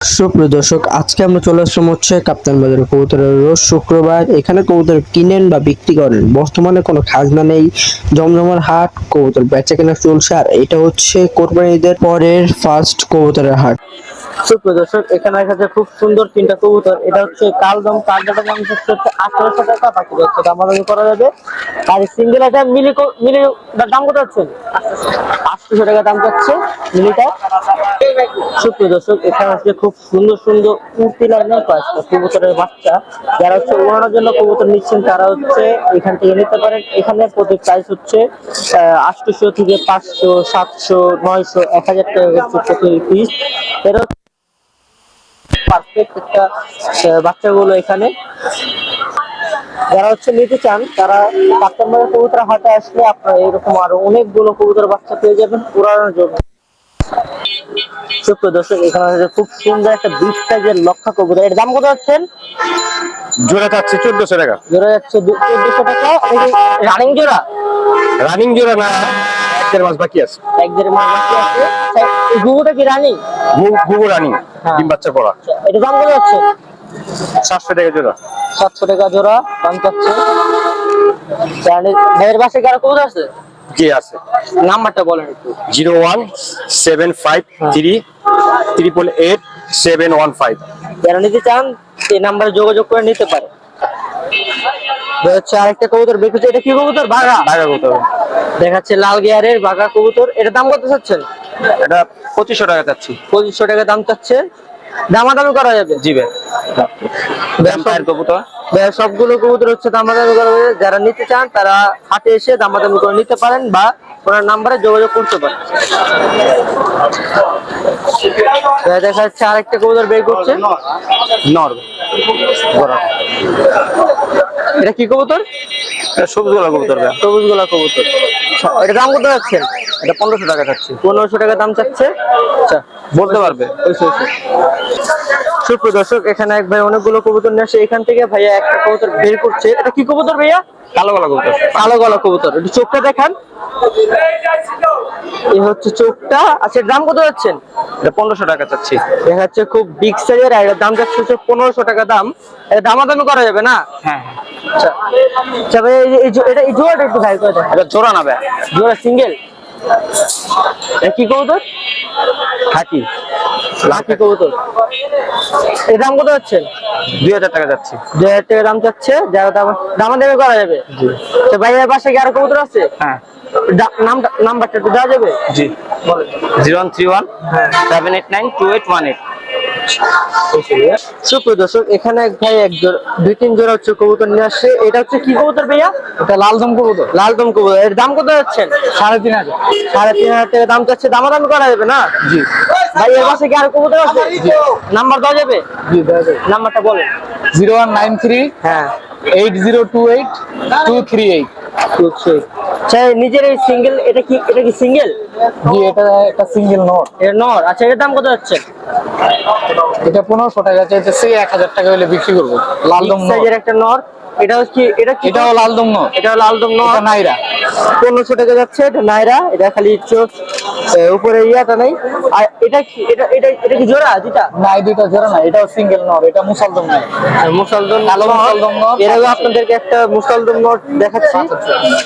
সুপ্রিয় দর্শক, আজকে আমরা চলে আসলাম হচ্ছে কাপ্তান বাজারে কবুতরের রোজ শুক্রবার। এখানে কবুতর কিনেন বা বিক্রি করেন। বর্তমানে কোনো খাজনা নেই, জমজমার হাট, কবুতর বেচা কেনা চলছে। আর এটা হচ্ছে কোরবানিদের পরের ফার্স্ট কবুতরের হাট। সুপ্রিয় এখানে দেখা যাচ্ছে খুব সুন্দর তিনটা কবুতর। এটা হচ্ছে কালদম কালদাটা দাম হচ্ছে আঠারোশো টাকা, বাকি হচ্ছে দামাদামি করা যাবে। আর সিঙ্গেল একটা মিলি মিলি দাম কত হচ্ছে? আটশোশো টাকা দাম যাচ্ছে মিলিটা সুপ্রিয় এখানে আছে খুব সুন্দর সুন্দর উর্তি লাইনের কয়েকটা কবুতরের বাচ্চা। যারা হচ্ছে উড়ানোর জন্য কবুতর নিচ্ছেন, তারা হচ্ছে এখান থেকে নিতে পারেন। এখানে প্রতি প্রাইস হচ্ছে আটশোশো থেকে পাঁচশো, সাতশো, নয়শো, এক হাজার টাকা হচ্ছে প্রতি পিস এরা পারফেক্ট একটা বাচ্চাগুলো এখানে। যারা হচ্ছে নিতে চান তারা কাস্টমার কবুতর হাটে আসলে আপনারা এরকম আরও অনেকগুলো কবুতর বাচ্চা পেয়ে যাবেন উড়ানোর জন্য। সুপ্রিয় দর্শক এখানে খুব সুন্দর একটা বিগ সাইজের লক্ষা কবুতর। এর দাম কত হচ্ছেন জোড়া চাচ্ছে চোদ্দশো টাকা। জোড়া যাচ্ছে চোদ্দশো টাকা। রানিং জোড়া? রানিং জোড়া না এক দেড় মাস বাকি আছে। এক দেড় মাস বাকি আছে। ঘুঘুটা কি রানিং? ঘুঘু রানিং হ্যাঁ। ডিম বাচ্চা পড়া। এটা দাম কত হচ্ছে সাতশো টাকা জোড়া। সাতশো টাকা জোড়া দাম চাচ্ছে। ভাইয়ের বাসায় কারও কবুতর আছে? জি আছে। নাম্বারটা বলেন একটু। Zero one seven five three triple eight seven one five. যারা নিতে চান এই নাম্বারে যোগাযোগ করে নিতে পারে। আরেকটা কবুতর এটা কি কবুতর? বাঘা। দেখাচ্ছে লাল গিয়ারের বাঘা কবুতর। এটা দাম কত চাচ্ছেন? এটা পঁচিশশো টাকা চাচ্ছি। পঁচিশশো টাকা দাম চাচ্ছে। দামাদামি করা যাবে। জি ভাই। কবুতর। সবগুলো কবুতর হচ্ছে দামাদামি করা যাবে। যারা নিতে চান তারা হাটে এসে দামাদামি করে নিতে পারেন বা ওনার নাম্বারে যোগাযোগ করতে পারেন। দেখা যাচ্ছে আরেকটা কবুতর বের করছে। নর। এটা কি কবুতর? সবুজ গোলা কবুতর সবুজ গোলা কবুতর। এটা দাম কত যাচ্ছেন এটা পনেরোশো টাকা চাচ্ছি পনেরোশো টাকা দাম চাচ্ছে। আচ্ছা বলতে পারবে। ওইসে। দর্শক এখানে এক ভাই অনেকগুলো কবুতর নিয়ে আসে। এখান থেকে ভাইয়া একটা কবুতর বের করছে। এটা কি কবুতর ভাইয়া? কালো গলা কবুতর। কালো গলা কবুতর। একটু চোখটা দেখান। এই হচ্ছে চোখটা। আচ্ছা দাম কত যাচ্ছেন? এটা পনেরোশো টাকা চাচ্ছি। দেখা যাচ্ছে খুব বিগ সাইজের আর দাম যাচ্ছে হচ্ছে পনেরোশো টাকা দাম। এটা দামাদামি করা যাবে না? হ্যাঁ আচ্ছা। আচ্ছা ভাই জো- এটা জোড়াটা একটু ভাই করে দেখান এটা জোড়া না ভাই। জোড়া সিঙ্গেল এটা কি কবুতর? লাকি কবুতর। এর দাম কত হচ্ছে দুই হাজার টাকা যাচ্ছে। দুই হাজার টাকা দাম চাচ্ছে যারা দাম দামাদামি করা যাবে? তো ভাইয়ের পাশে কি আরও কবুতর আছে? হ্যাঁ। নাম্বারটা একটু দেওয়া যাবে? জি। Zero one three one seven eight nine two eight one eight. সুপ্রিয় দর্শক এখানে এক ভাই এক দুই তিন জোড়া হচ্ছে কবুতর নিয়ে আসছে। এটা হচ্ছে কি কবুতর ভাইয়া? এটা লালদম কবুতর। লালদম কবুতর। এর দাম কত যাচ্ছেন? সাড়ে তিন হাজার। সাড়ে তিন হাজার টাকা দাম চাচ্ছে দামাদামি করা যাবে না? জি। ভাই এর পাশে কি আর কবুতর আছে? নাম্বার দেওয়া যাবে? জি নাম্বারটা বলেন। জিরো ওয়ান নাইন থ্রি হ্যাঁ। Eight zero two eight two three eight. হচ্ছে আচ্ছা নিজের এই সিঙ্গেল এটা কি এটা কি সিঙ্গেল জি এটা একটা সিঙ্গেল নোট এর নর আচ্ছা এর দাম কত হচ্ছে এটা 1500 টাকা চাইতেছি এক হাজার টাকা হলে বিক্রি করব। লালদম নোট সাইজের একটা নর এটা হচ্ছে এটা কি? এটাও লালদম নোট এটা হলো আলদম নর এটা নাইরা। পনেরোশো টাকা যাচ্ছে এটা নাইরা এটা খালি চোখ উপরে ইয়াটা নাই। আর এটা কি এটা এটা এটা কি জোড়া দুটা না দুইটা জোড়া না এটাও সিঙ্গেল নট এটা মুসালদম নাই মুসালদম কালো মুসালদম নর। এর আগে আপনাদেরকে একটা মুসালদম নট দেখাচ্ছি।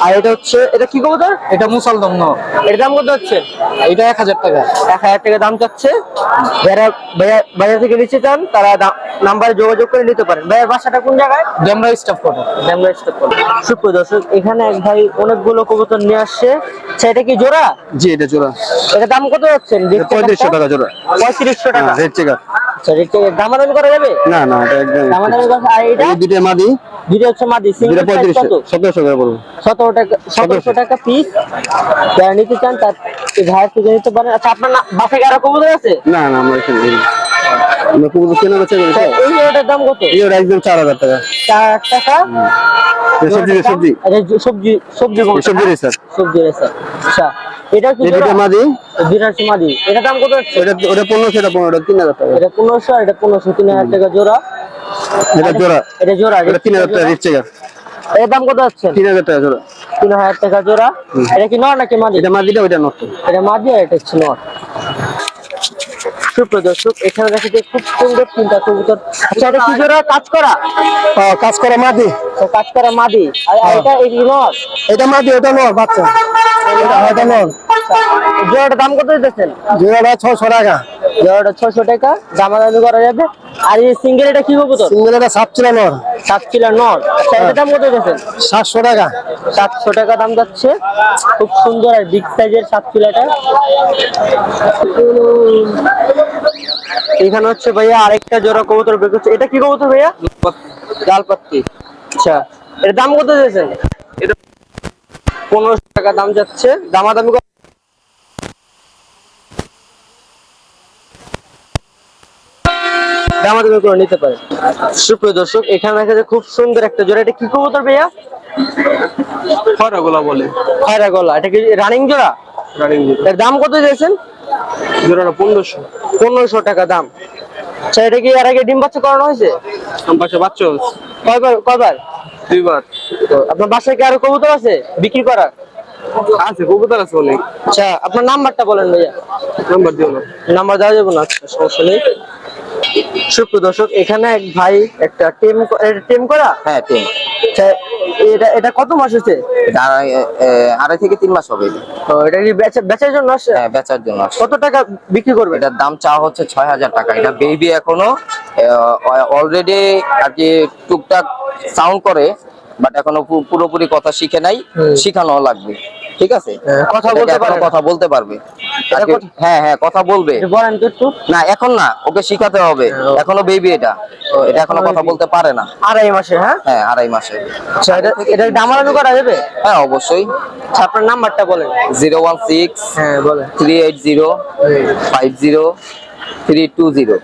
আর এটা হচ্ছে এটা কি কবুতর? এটা মুসালদম নট এর দাম কত হচ্ছে এটা এক হাজার টাকা। এক হাজার টাকা দাম চাচ্ছে যারা বাজার থেকে নিতে চান তারা নাম্বারে যোগাযোগ করে নিতে পারেন। ভাইয়ের বাসাটা কোন জায়গায়? ডেমরা স্টাফ কটা ড্যামরা স্টপ সুপ্রিয় দর্শক এখানে এক ভাই অনেকগুলো কবুতর নিয়ে আসছে। আচ্ছা, এটা কি জোড়া? জি এটা জোড়া। এটা দাম কত যাচ্ছেন পঁয়ত্রিশশো টাকা জোড়া। পঁয়ত্রিশশো টাকা। Red checker. আচ্ছা দামাদামি করা যাবে? না না এটা একদম দামাদামি করা আর এটা? দুইটা মাদি। দুটো হচ্ছে মাদি। সিঙ্গেল প্রাইস পঁয়ত্রিশশো কত? সতেরোশো করে বলব সতেরো টাকা সতেরোশো। টাকা পিস যারা নিতে চান তার ভাইয়ের থেকে নিতে পারেন। আচ্ছা আপনার বাসায় আরও কবুতর আছে? না না আমরা এখানে নেই। আমরা পুরো কেনা বেচা করি এই জোড়াটার দাম কত? এই ওটা একদম চার হাজার টাকা। চার টাকা। সবজি সবজি। আচ্ছা, সবজি সবজি এই কোনটা? সবজি রে স্যার। আচ্ছা এটা কি এই মাদি। বিরাট মাদি। এটা দাম কত হচ্ছে ওটা ওটা পনেরোশো এটা পনেরো তিন হাজার টাকা। এটা পনেরোশো আর এটা পনেরোশো তিন হাজার টাকা জোড়া। এটা জোড়া। এটা জোড়া এটা তিন হাজার টাকা রেড চেকার এর দাম কত হচ্ছে তিন হাজার টাকা জোড়া। তিন হাজার টাকা জোড়া। এটা কি নর নাকি মাদি? এটা মাদিটা ওইটা নষ্ট এটা মাদি আর এটা হচ্ছে নর। সুপ্রদর্শক এখানে দেখা যায় খুব সুন্দর তিনটা কবুতর। আচ্ছা এটা কি জোড়া? কাজ করা? কাজ করা মাদি। কাজ করা মাদি। আর আর এটা এই নর এটা মাদি ওটা নর বাচ্চা। এটা এটা জোড়াটার দাম কত দিতেছেন? জোড়াটা ছশো টাকা। জোড়াটা ছশো টাকা দামাদামি করা যাবে। আর এই সিঙ্গেল এটা কি কবুতর? সিঙ্গেল এটা সাত ছিল নর। সাত কিলো নর। এটার দাম কত দিতেছেন? সাতশো টাকা। সাতশো টাকা দাম যাচ্ছে। খুব সুন্দর আর বিগ সাইজের সাত কিলোটা এখানে হচ্ছে ভাইয়া আরেকটা জোড়া কবুতর বের করছে। এটা কি কবুতর ভাইয়া? ডালপাত্তি আচ্ছা। এর দাম কত দিয়েছেন এটা পনেরোশো টাকা দাম যাচ্ছে। দামাদামি দামাদামি করে নিতে পারেন। সুপ্রিয় দর্শক এখানে দেখা যায় খুব সুন্দর একটা জোড়া। এটা কি কবুতর ভাইয়া? খয়রাগুলা বলে। খয়রা গলা এটা কি রানিং জোড়া? রানিং এর দাম কত দিয়েছেন জোড়াটা পনেরোশো। পনেরোশো টাকা দাম। আচ্ছা এটা কি এর আগে ডিম বাচ্চা করানো হয়েছে? আমার পাশে বাচ্চা কয়বার কয়বার? দুইবার। আপনার বাসায় কি আরও কবুতর আছে? বিক্রি করার? আছে কবুতর আছে অনেক। আচ্ছা আপনার নাম্বারটা বলেন ভাইয়া। নাম্বার দিও না। নাম্বার দেওয়া যাবে না আচ্ছা সমস্যা নেই। সুপ্রিয় দর্শক এখানে এক ভাই একটা টেম টেম করা? হ্যাঁ তিন আচ্ছা এটা এটা কত মাস হচ্ছে আড়াই থেকে তিন মাস হবে তো এটা কি বেচা বেচার জন্য আসছে? হ্যাঁ বেচার জন্য। কত টাকা বিক্রি করবে? এটার দাম চাওয়া হচ্ছে ছয় হাজার টাকা। এটা বেবি এখনও অলরেডি আর কি টুকটাক সাউন্ড করে বাট এখনও পুরোপুরি কথা শিখে নাই শিখানো লাগবে। ঠিক আছে? হ্যাঁ, কথা বলতে এখনও পারে না। কথা বলতে পারবে। হ্যাঁ হ্যাঁ কথা বলবে। বলেন একটু। না এখন না ওকে শিখাতে হবে। হ্যাঁ, এখনও বেবি এটা। এটা এখনও কথা বলতে পারে না। আড়াই মাসে হ্যাঁ? হ্যাঁ আড়াই মাসে। আচ্ছা এটা এটা দামাদামি করা যাবে? হ্যাঁ অবশ্যই। আচ্ছা আপনার নাম্বারটা বলেন। জিরো ওয়ান সিক্স হ্যাঁ বলেন। Three eight zero five zero three two zero.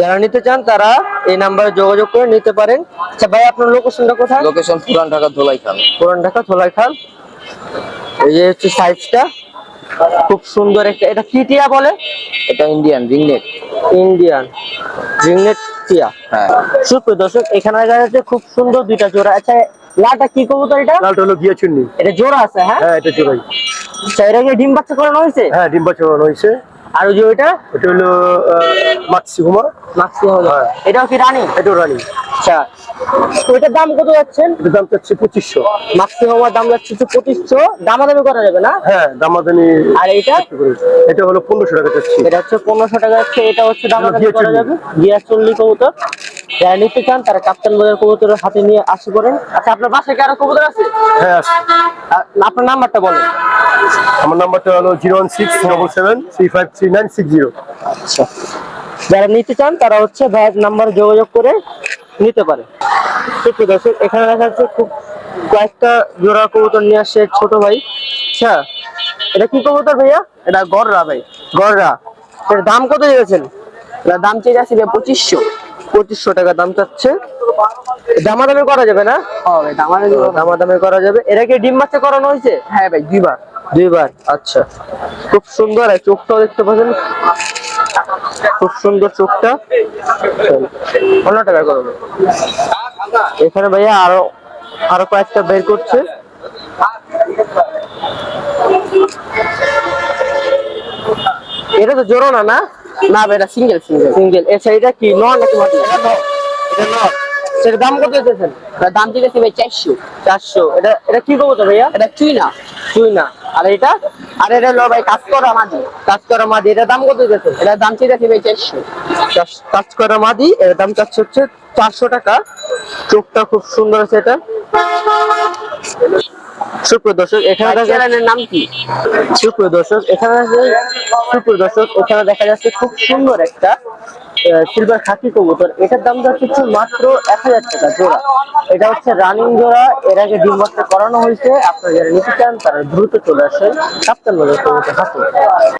যারা নিতে চান তারা এই নাম্বারে যোগাযোগ করে নিতে পারেন। আচ্ছা ভাই আপনার লোকেশনটা কোথায়? লোকেশন পুরান ঢাকা ধোলাই খাল। পুরান ঢাকা থোলাই খাল। এই যে হচ্ছে সাইজটা খুব সুন্দর একটা এটা কি টিয়া বলে? এটা ইন্ডিয়ান রিংনেট ইন্ডিয়ান রিংনেট টিয়া। হ্যাঁ। সুপ্রিয় দর্শক এখানে দেখা যাচ্ছে খুব সুন্দর দুইটা জোড়া। আচ্ছা লাটা কি কবুতর এটা? লালটা হলো গিয়ে চুন্নি। এটা জোড়া আছে হ্যাঁ? হ্যাঁ এটা জোড়াই। আচ্ছা এটা কি ডিম বাচ্চা করানো হয়েছে? হ্যাঁ ডিম বাচ্চা করানো হয়েছে। আর ওই যে ওইটা? এটা হলো মাক্সি হুমা। মাক্সি হলো। এটাও কি রানি? এটাও রানি। আচ্ছা। ওইটার দাম কত যাচ্ছেন? দাম চাচ্ছি পঁচিশশো। মাক্সি হওয়ার দাম যাচ্ছে হচ্ছে পঁচিশশো। দামাদামি করা যাবে না? হ্যাঁ দামাদানি আর এইটা? এটা হলো পনেরোশো টাকা চাচ্ছি এটা হচ্ছে পনেরোশো টাকা যাচ্ছে এটা হচ্ছে দামাদামি করা যাবে। গিয়া চল্লি কবুতর। যারা নিতে চান তারা কাপ্তান বাজার কবুতরের হাতে নিয়ে আসি করেন। আচ্ছা আপনার বাসায় কি আরও কবুতর আছে? হ্যাঁ। আপনার নাম্বারটা বলেন। আমার নাম্বারটা হলো zero one six double seven three five three nine six zero. আচ্ছা। যারা নিতে চান তারা হচ্ছে ভাইয়ের নাম্বারে যোগাযোগ করে নিতে পারে। সুপ্রিয় দর্শক এখানে দেখা যাচ্ছে খুব কয়েকটা জোড়া কবুতর নিয়ে আসছে ছোট ভাই। আচ্ছা এটা কি কবুতর ভাইয়া? এটা গড়রা ভাই। গড়রা এর দাম কত দিয়েছেন এটা দাম চেয়ে যাচ্ছে পঁচিশশো। পঁচিশশো টাকা দাম চাচ্ছে। দামাদামি করা যাবে না? দামাদামি করা যাবে। এরা কি ডিম বাচ্চা করানো হয়েছে? হ্যাঁ ভাই দুইবার। দুইবার? আচ্ছা। খুব সুন্দর চোখটাও দেখতে পাচ্ছেন। খুব সুন্দর চোখটা। পনেরো টাকা করবে এখানে ভাইয়া আরও আরও কয়েকটা বের করছে। এটা তো জোড়ো না না? না ভাই এটা সিঙ্গেল সিঙ্গেল সিঙ্গেল আচ্ছা এটা কি নন নাকি মাটি এটা এটা নন সেটা দাম কত চাইছেন দাম যাচ্ছে ভাই চারশো। চারশো। এটা এটা কি করব তো ভাইয়া? এটা চুই না চুই না আর এটা? আর এটা হলো ভাই কাজ করা মাদি। কাজ করা মাদি এটা দাম কত দিতেছেন? এটা দাম যাচ্ছে ভাই চারশো। কাজ করা মাদি এর দাম চাচ্ছে হচ্ছে চারশো টাকা। চোখটা খুব সুন্দর আছে এটা। সুপ্রিয় দর্শক এখানে চ্যানেলের নাম কি? সুপ্রিয় দর্শক এখানে সুপ্রিয় দর্শক এখানে দেখা যাচ্ছে খুব সুন্দর একটা সিলভার খাকি কবুতর। এটার দাম যাচ্ছে হচ্ছে মাত্র এক হাজার টাকা জোড়া। এটা হচ্ছে রানিং জোড়া। এর আগে ডিম বাচ্চা করানো হয়েছে। আপনারা যারা নিতে চান তারা দ্রুত চলে আসেন। কাপ্তান বাজার কবুতর হাতে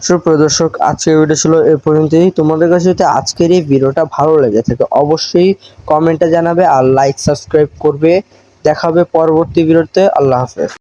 সুপ্রিয় দর্শক আজকের ভিডিও ছিল এ পর্যন্তই। তোমাদের কাছে যদি আজকের এই ভিডিওটা ভালো লেগে থাকে অবশ্যই কমেন্টে জানাবে আর লাইক সাবস্ক্রাইব করবে। দেখা হবে পরবর্তী ভিডিওতে আল্লাহ হাফেজ।